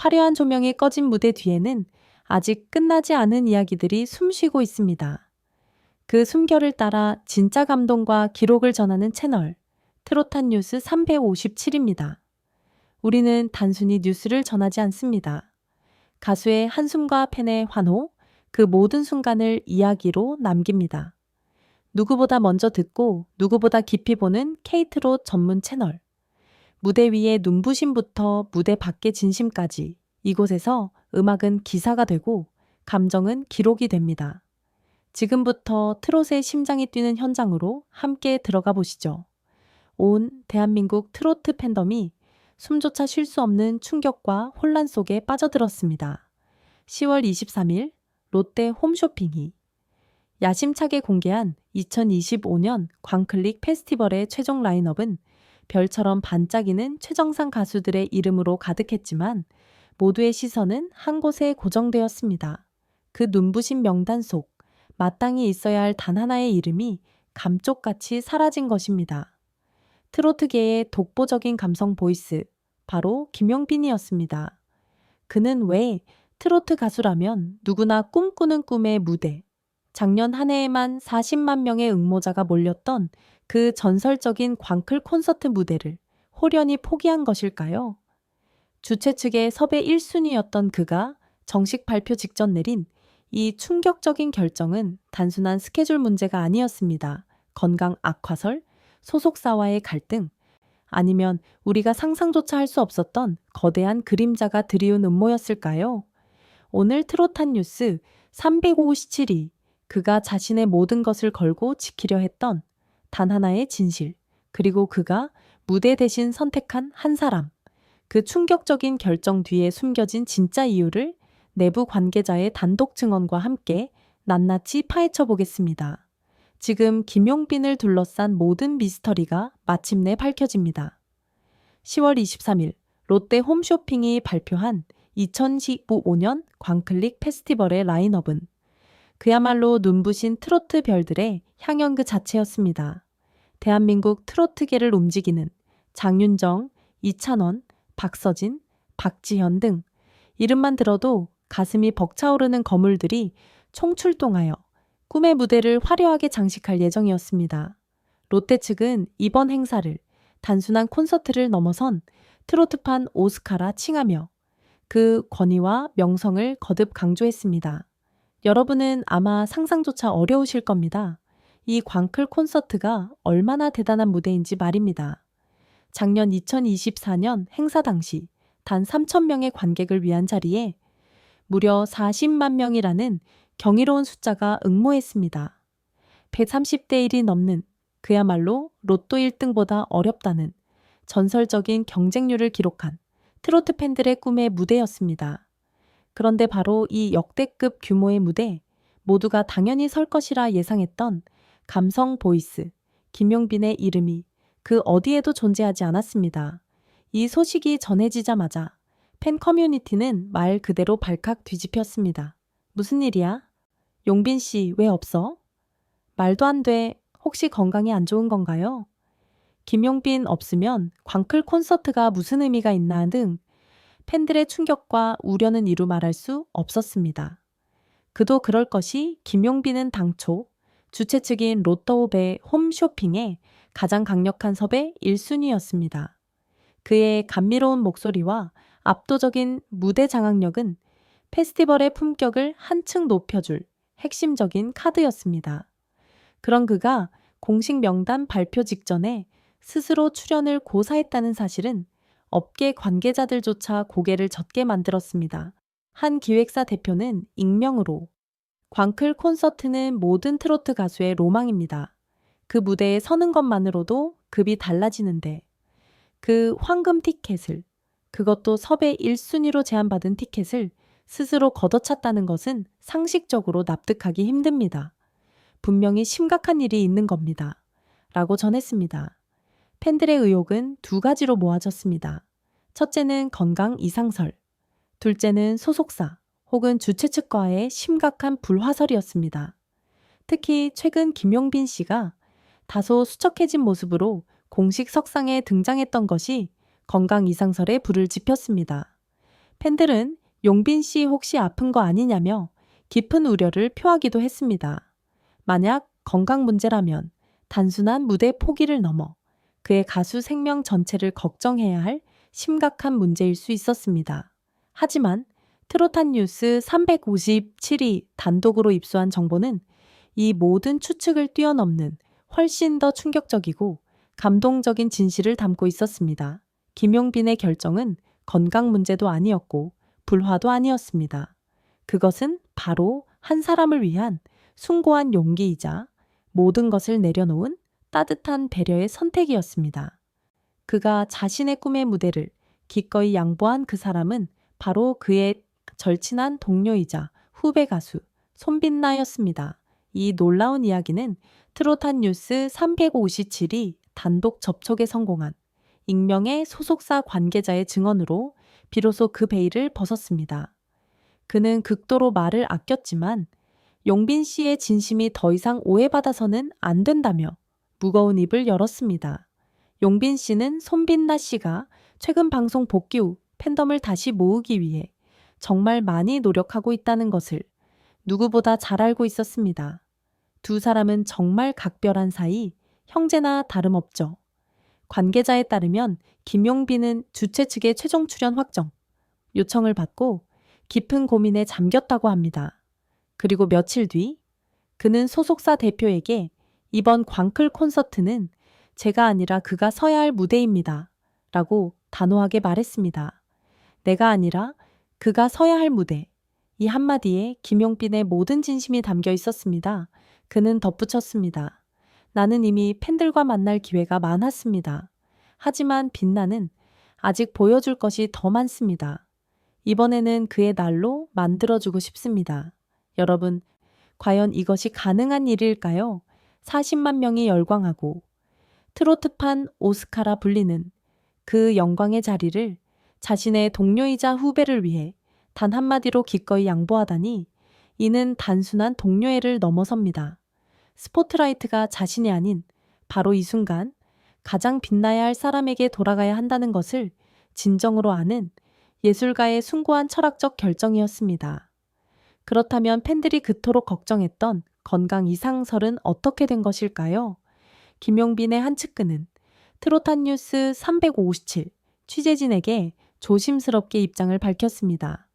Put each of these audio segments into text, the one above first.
화려한 조명이 꺼진 무대 뒤에는 아직 끝나지 않은 이야기들이 숨쉬고 있습니다. 그 숨결을 따라 진짜 감동과 기록을 전하는 채널 트로탄 뉴스 357입니다. 우리는 단순히 뉴스를 전하지 않습니다. 가수의 한숨과 팬의 환호, 그 모든 순간을 이야기로 남깁니다. 누구보다 먼저 듣고 누구보다 깊이 보는 케이트롯 전문 채널. 무대 위의 눈부심부터 무대 밖의 진심까지 이곳에서 음악은 기사가 되고 감정은 기록이 됩니다. 지금부터 트롯의 심장이 뛰는 현장으로 함께 들어가 보시죠. 온 대한민국 트로트 팬덤이 숨조차 쉴 수 없는 충격과 혼란 속에 빠져들었습니다. 10월 23일 롯데 홈쇼핑이 야심차게 공개한 2025년 광클릭 페스티벌의 최종 라인업은 별처럼 반짝이는 최정상 가수들의 이름으로 가득했지만 모두의 시선은 한 곳에 고정되었습니다. 그 눈부신 명단 속 마땅히 있어야 할 단 하나의 이름이 감쪽같이 사라진 것입니다. 트로트계의 독보적인 감성 보이스, 바로 김용빈이었습니다. 그는 왜 트로트 가수라면 누구나 꿈꾸는 꿈의 무대, 작년 한 해에만 40만 명의 응모자가 몰렸던 그 전설적인 광클 콘서트 무대를 홀연히 포기한 것일까요? 주최 측의 섭외 1순위였던 그가 정식 발표 직전 내린 이 충격적인 결정은 단순한 스케줄 문제가 아니었습니다. 건강 악화설, 소속사와의 갈등, 아니면 우리가 상상조차 할 수 없었던 거대한 그림자가 드리운 음모였을까요? 오늘 트로탄 뉴스 357위, 그가 자신의 모든 것을 걸고 지키려 했던 단 하나의 진실, 그리고 그가 무대 대신 선택한 한 사람, 그 충격적인 결정 뒤에 숨겨진 진짜 이유를 내부 관계자의 단독 증언과 함께 낱낱이 파헤쳐 보겠습니다. 지금 김용빈을 둘러싼 모든 미스터리가 마침내 밝혀집니다. 10월 23일 롯데 홈쇼핑이 발표한 2015년 광클릭 페스티벌의 라인업은 그야말로 눈부신 트로트 별들의 향연 그 자체였습니다. 대한민국 트로트계를 움직이는 장윤정, 이찬원, 박서진, 박지현 등 이름만 들어도 가슴이 벅차오르는 거물들이 총출동하여 꿈의 무대를 화려하게 장식할 예정이었습니다. 롯데 측은 이번 행사를 단순한 콘서트를 넘어선 트로트판 오스카라 칭하며 그 권위와 명성을 거듭 강조했습니다. 여러분은 아마 상상조차 어려우실 겁니다. 이 광클 콘서트가 얼마나 대단한 무대인지 말입니다. 작년 2024년 행사 당시 단 3,000명의 관객을 위한 자리에 무려 40만 명이라는 경이로운 숫자가 응모했습니다. 130대 1이 넘는 그야말로 로또 1등보다 어렵다는 전설적인 경쟁률을 기록한 트로트 팬들의 꿈의 무대였습니다. 그런데 바로 이 역대급 규모의 무대, 모두가 당연히 설 것이라 예상했던 감성 보이스, 김용빈의 이름이 그 어디에도 존재하지 않았습니다. 이 소식이 전해지자마자 팬 커뮤니티는 말 그대로 발칵 뒤집혔습니다. 무슨 일이야? 용빈 씨 왜 없어? 말도 안 돼. 혹시 건강이 안 좋은 건가요? 김용빈 없으면 광클 콘서트가 무슨 의미가 있나 등 팬들의 충격과 우려는 이루 말할 수 없었습니다. 그도 그럴 것이 김용빈은 당초 주최 측인 로또업의 홈쇼핑에 가장 강력한 섭외 1순위였습니다. 그의 감미로운 목소리와 압도적인 무대 장악력은 페스티벌의 품격을 한층 높여줄 핵심적인 카드였습니다. 그런 그가 공식 명단 발표 직전에 스스로 출연을 고사했다는 사실은 업계 관계자들조차 고개를 젓게 만들었습니다. 한 기획사 대표는 익명으로 광클 콘서트는 모든 트로트 가수의 로망입니다. 그 무대에 서는 것만으로도 급이 달라지는데 그 황금 티켓을 그것도 섭외 1순위로 제안받은 티켓을 스스로 걷어찼다는 것은 상식적으로 납득하기 힘듭니다. 분명히 심각한 일이 있는 겁니다. 라고 전했습니다. 팬들의 의혹은 두 가지로 모아졌습니다. 첫째는 건강 이상설, 둘째는 소속사 혹은 주최 측과의 심각한 불화설이었습니다. 특히 최근 김용빈 씨가 다소 수척해진 모습으로 공식 석상에 등장했던 것이 건강 이상설에 불을 지폈습니다. 팬들은 용빈 씨 혹시 아픈 거 아니냐며 깊은 우려를 표하기도 했습니다. 만약 건강 문제라면 단순한 무대 포기를 넘어 그의 가수 생명 전체를 걱정해야 할 심각한 문제일 수 있었습니다. 하지만 트로탄 뉴스 357이 단독으로 입수한 정보는 이 모든 추측을 뛰어넘는 훨씬 더 충격적이고 감동적인 진실을 담고 있었습니다. 김용빈의 결정은 건강 문제도 아니었고 불화도 아니었습니다. 그것은 바로 한 사람을 위한 숭고한 용기이자 모든 것을 내려놓은 따뜻한 배려의 선택이었습니다. 그가 자신의 꿈의 무대를 기꺼이 양보한 그 사람은 바로 그의 절친한 동료이자 후배 가수 손빛나였습니다. 이 놀라운 이야기는 트로탄 뉴스 357이 단독 접촉에 성공한 익명의 소속사 관계자의 증언으로 비로소 그 베일을 벗었습니다. 그는 극도로 말을 아꼈지만 용빈 씨의 진심이 더 이상 오해받아서는 안 된다며 무거운 입을 열었습니다. 용빈 씨는 손빛나 씨가 최근 방송 복귀 후 팬덤을 다시 모으기 위해 정말 많이 노력하고 있다는 것을 누구보다 잘 알고 있었습니다. 두 사람은 정말 각별한 사이, 형제나 다름없죠. 관계자에 따르면 김용빈은 주최 측의 최종 출연 확정 요청을 받고 깊은 고민에 잠겼다고 합니다. 그리고 며칠 뒤 그는 소속사 대표에게 이번 광클 콘서트는 제가 아니라 그가 서야 할 무대입니다. 라고 단호하게 말했습니다. 내가 아니라 그가 서야 할 무대. 이 한마디에 김용빈의 모든 진심이 담겨 있었습니다. 그는 덧붙였습니다. 나는 이미 팬들과 만날 기회가 많았습니다. 하지만 빛나는 아직 보여줄 것이 더 많습니다. 이번에는 그의 날로 만들어주고 싶습니다. 여러분, 과연 이것이 가능한 일일까요? 40만 명이 열광하고 트로트판 오스카라 불리는 그 영광의 자리를 자신의 동료이자 후배를 위해 단 한마디로 기꺼이 양보하다니 이는 단순한 동료애를 넘어섭니다. 스포트라이트가 자신이 아닌 바로 이 순간 가장 빛나야 할 사람에게 돌아가야 한다는 것을 진정으로 아는 예술가의 숭고한 철학적 결정이었습니다. 그렇다면 팬들이 그토록 걱정했던 건강 이상설은 어떻게 된 것일까요? 김용빈의 한 측근은 트로탄 뉴스 357 취재진에게 조심스럽게 입장을 밝혔습니다.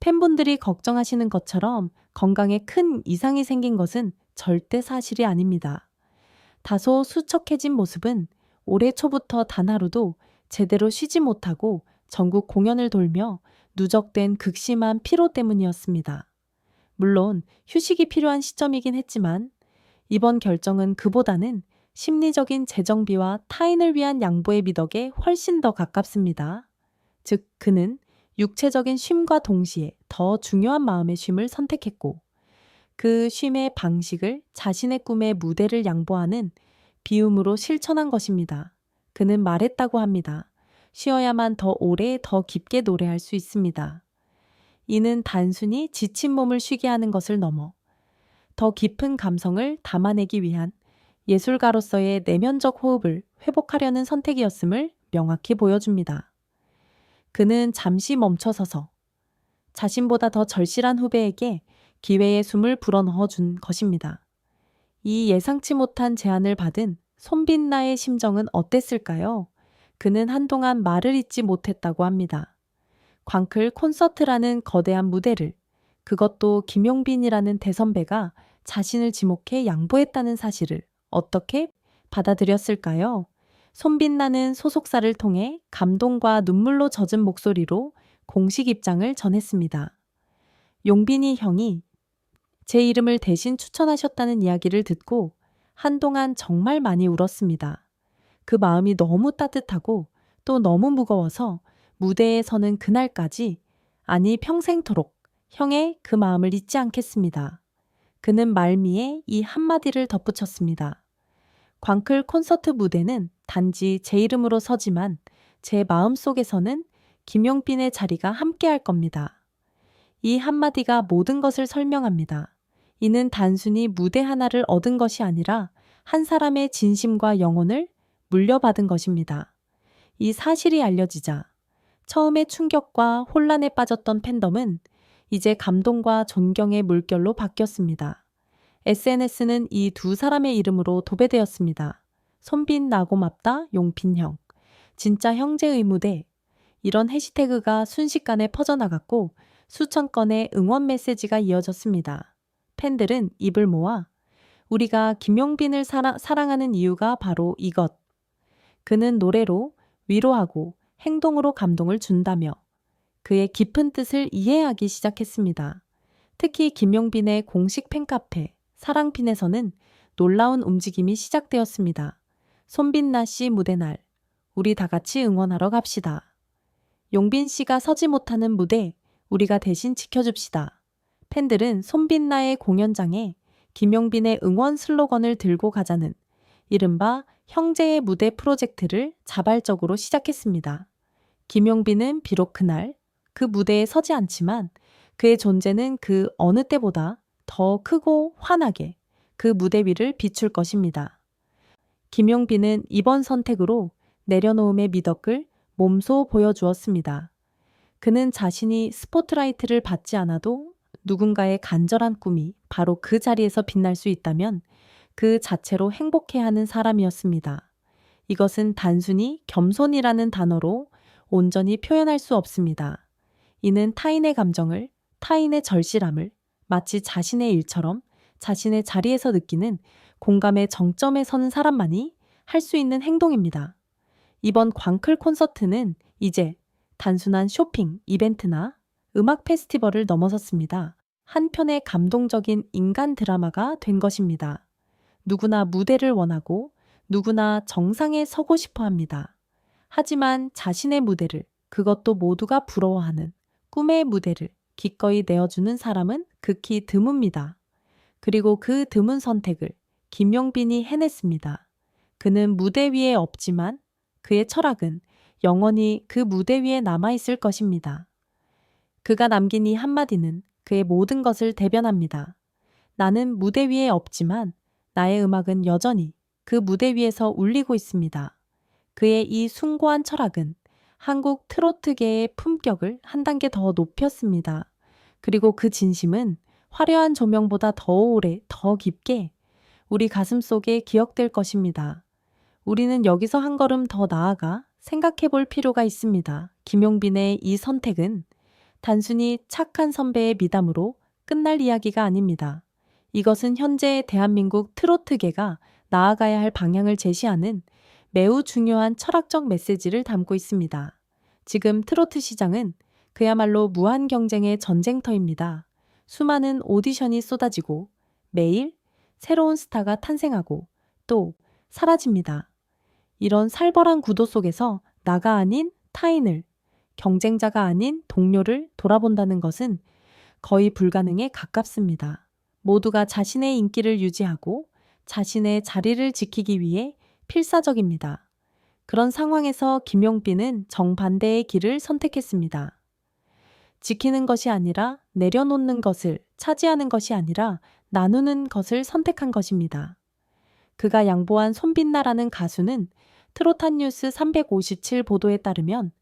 팬분들이 걱정하시는 것처럼 건강에 큰 이상이 생긴 것은 절대 사실이 아닙니다. 다소 수척해진 모습은 올해 초부터 단 하루도 제대로 쉬지 못하고 전국 공연을 돌며 누적된 극심한 피로 때문이었습니다. 물론 휴식이 필요한 시점이긴 했지만 이번 결정은 그보다는 심리적인 재정비와 타인을 위한 양보의 미덕에 훨씬 더 가깝습니다. 즉, 그는 육체적인 쉼과 동시에 더 중요한 마음의 쉼을 선택했고, 그 쉼의 방식을 자신의 꿈의 무대를 양보하는 비움으로 실천한 것입니다. 그는 말했다고 합니다. 쉬어야만 더 오래 더 깊게 노래할 수 있습니다. 이는 단순히 지친 몸을 쉬게 하는 것을 넘어 더 깊은 감성을 담아내기 위한 예술가로서의 내면적 호흡을 회복하려는 선택이었음을 명확히 보여줍니다. 그는 잠시 멈춰서서 자신보다 더 절실한 후배에게 기회의 숨을 불어넣어 준 것입니다. 이 예상치 못한 제안을 받은 손빛나의 심정은 어땠을까요? 그는 한동안 말을 잇지 못했다고 합니다. 광클 콘서트라는 거대한 무대를 그것도 김용빈이라는 대선배가 자신을 지목해 양보했다는 사실을 어떻게 받아들였을까요? 손빛나는 소속사를 통해 감동과 눈물로 젖은 목소리로 공식 입장을 전했습니다. 용빈이 형이 제 이름을 대신 추천하셨다는 이야기를 듣고 한동안 정말 많이 울었습니다. 그 마음이 너무 따뜻하고 또 너무 무거워서 무대에 서는 그날까지 아니 평생토록 형의 그 마음을 잊지 않겠습니다. 그는 말미에 이 한마디를 덧붙였습니다. 광클 콘서트 무대는 단지 제 이름으로 서지만 제 마음 속에서는 김용빈의 자리가 함께 할 겁니다. 이 한마디가 모든 것을 설명합니다. 이는 단순히 무대 하나를 얻은 것이 아니라 한 사람의 진심과 영혼을 물려받은 것입니다. 이 사실이 알려지자 처음에 충격과 혼란에 빠졌던 팬덤은 이제 감동과 존경의 물결로 바뀌었습니다. SNS는 이 두 사람의 이름으로 도배되었습니다. 손빈 나고맙다 용빈형. 진짜 형제 의 무대. 이런 해시태그가 순식간에 퍼져나갔고 수천 건의 응원 메시지가 이어졌습니다. 팬들은 입을 모아 우리가 김용빈을 사랑, 사랑하는 이유가 바로 이것. 그는 노래로 위로하고 행동으로 감동을 준다며 그의 깊은 뜻을 이해하기 시작했습니다. 특히 김용빈의 공식 팬카페 사랑핀에서는 놀라운 움직임이 시작되었습니다. 손빈나 씨 무대 날, 우리 다 같이 응원하러 갑시다. 용빈 씨가 서지 못하는 무대, 우리가 대신 지켜줍시다. 팬들은 손빈나의 공연장에 김용빈의 응원 슬로건을 들고 가자는 이른바 형제의 무대 프로젝트를 자발적으로 시작했습니다. 김용빈은 비록 그날 그 무대에 서지 않지만 그의 존재는 그 어느 때보다 더 크고 환하게 그 무대 위를 비출 것입니다. 김용빈은 이번 선택으로 내려놓음의 미덕을 몸소 보여주었습니다. 그는 자신이 스포트라이트를 받지 않아도 누군가의 간절한 꿈이 바로 그 자리에서 빛날 수 있다면 그 자체로 행복해하는 사람이었습니다. 이것은 단순히 겸손이라는 단어로 온전히 표현할 수 없습니다. 이는 타인의 감정을, 타인의 절실함을 마치 자신의 일처럼 자신의 자리에서 느끼는 공감의 정점에 서는 사람만이 할 수 있는 행동입니다. 이번 광클 콘서트는 이제 단순한 쇼핑, 이벤트나 음악 페스티벌을 넘어섰습니다. 한편의 감동적인 인간 드라마가 된 것입니다. 누구나 무대를 원하고 누구나 정상에 서고 싶어 합니다. 하지만 자신의 무대를, 그것도 모두가 부러워하는 꿈의 무대를 기꺼이 내어주는 사람은 극히 드뭅니다. 그리고 그 드문 선택을 김용빈이 해냈습니다. 그는 무대 위에 없지만 그의 철학은 영원히 그 무대 위에 남아있을 것입니다. 그가 남긴 이 한마디는 그의 모든 것을 대변합니다. 나는 무대 위에 없지만 나의 음악은 여전히 그 무대 위에서 울리고 있습니다. 그의 이 숭고한 철학은 한국 트로트계의 품격을 한 단계 더 높였습니다. 그리고 그 진심은 화려한 조명보다 더 오래, 더 깊게 우리 가슴 속에 기억될 것입니다. 우리는 여기서 한 걸음 더 나아가 생각해 볼 필요가 있습니다. 김용빈의 이 선택은 단순히 착한 선배의 미담으로 끝날 이야기가 아닙니다. 이것은 현재 대한민국 트로트계가 나아가야 할 방향을 제시하는 매우 중요한 철학적 메시지를 담고 있습니다. 지금 트로트 시장은 그야말로 무한 경쟁의 전쟁터입니다. 수많은 오디션이 쏟아지고 매일 새로운 스타가 탄생하고 또 사라집니다. 이런 살벌한 구도 속에서 나가 아닌 타인을, 경쟁자가 아닌 동료를 돌아본다는 것은 거의 불가능에 가깝습니다. 모두가 자신의 인기를 유지하고 자신의 자리를 지키기 위해 필사적입니다. 그런 상황에서 김용빈은 정반대의 길을 선택했습니다. 지키는 것이 아니라 내려놓는 것을 차지하는 것이 아니라 나누는 것을 선택한 것입니다. 그가 양보한 손빛나라는 가수는 트로탄 뉴스 357 보도에 따르면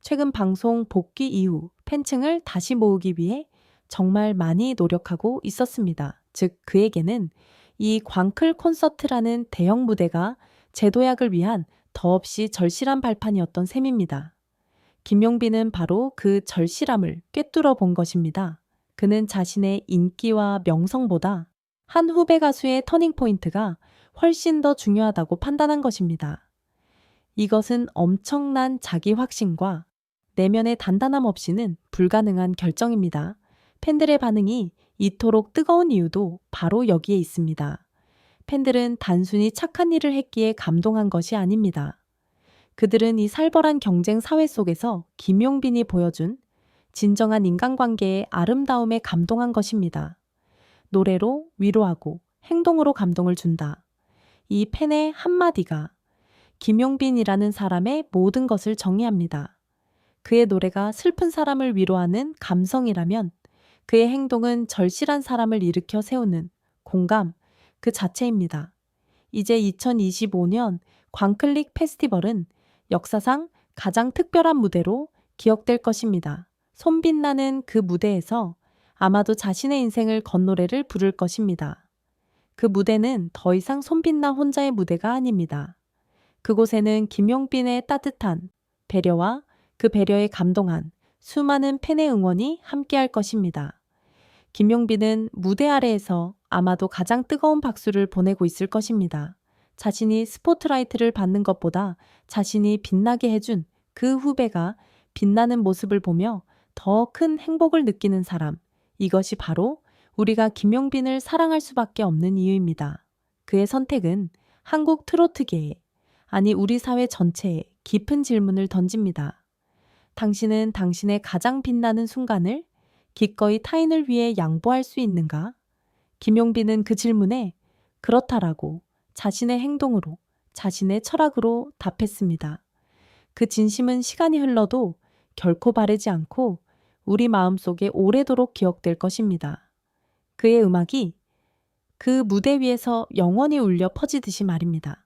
최근 방송 복귀 이후 팬층을 다시 모으기 위해 정말 많이 노력하고 있었습니다. 즉, 그에게는 이 광클 콘서트라는 대형 무대가 제도약을 위한 더없이 절실한 발판이었던 셈입니다. 김용빈은 바로 그 절실함을 꿰뚫어 본 것입니다. 그는 자신의 인기와 명성보다 한 후배 가수의 터닝포인트가 훨씬 더 중요하다고 판단한 것입니다. 이것은 엄청난 자기 확신과 내면의 단단함 없이는 불가능한 결정입니다. 팬들의 반응이 이토록 뜨거운 이유도 바로 여기에 있습니다. 팬들은 단순히 착한 일을 했기에 감동한 것이 아닙니다. 그들은 이 살벌한 경쟁 사회 속에서 김용빈이 보여준 진정한 인간관계의 아름다움에 감동한 것입니다. 노래로 위로하고 행동으로 감동을 준다. 이 팬의 한마디가 김용빈이라는 사람의 모든 것을 정의합니다. 그의 노래가 슬픈 사람을 위로하는 감성이라면 그의 행동은 절실한 사람을 일으켜 세우는 공감 그 자체입니다. 이제 2025년 광클릭 페스티벌은 역사상 가장 특별한 무대로 기억될 것입니다. 손빛나는 그 무대에서 아마도 자신의 인생을 건노래를 부를 것입니다. 그 무대는 더 이상 손빛나 혼자의 무대가 아닙니다. 그곳에는 김용빈의 따뜻한 배려와 그 배려에 감동한 수많은 팬의 응원이 함께할 것입니다. 김용빈은 무대 아래에서 아마도 가장 뜨거운 박수를 보내고 있을 것입니다. 자신이 스포트라이트를 받는 것보다 자신이 빛나게 해준 그 후배가 빛나는 모습을 보며 더 큰 행복을 느끼는 사람. 이것이 바로 우리가 김용빈을 사랑할 수밖에 없는 이유입니다. 그의 선택은 한국 트로트계에, 아니 우리 사회 전체에 깊은 질문을 던집니다. 당신은 당신의 가장 빛나는 순간을 기꺼이 타인을 위해 양보할 수 있는가? 김용빈은 그 질문에 그렇다라고 자신의 행동으로, 자신의 철학으로 답했습니다. 그 진심은 시간이 흘러도 결코 바래지 않고 우리 마음속에 오래도록 기억될 것입니다. 그의 음악이 그 무대 위에서 영원히 울려 퍼지듯이 말입니다.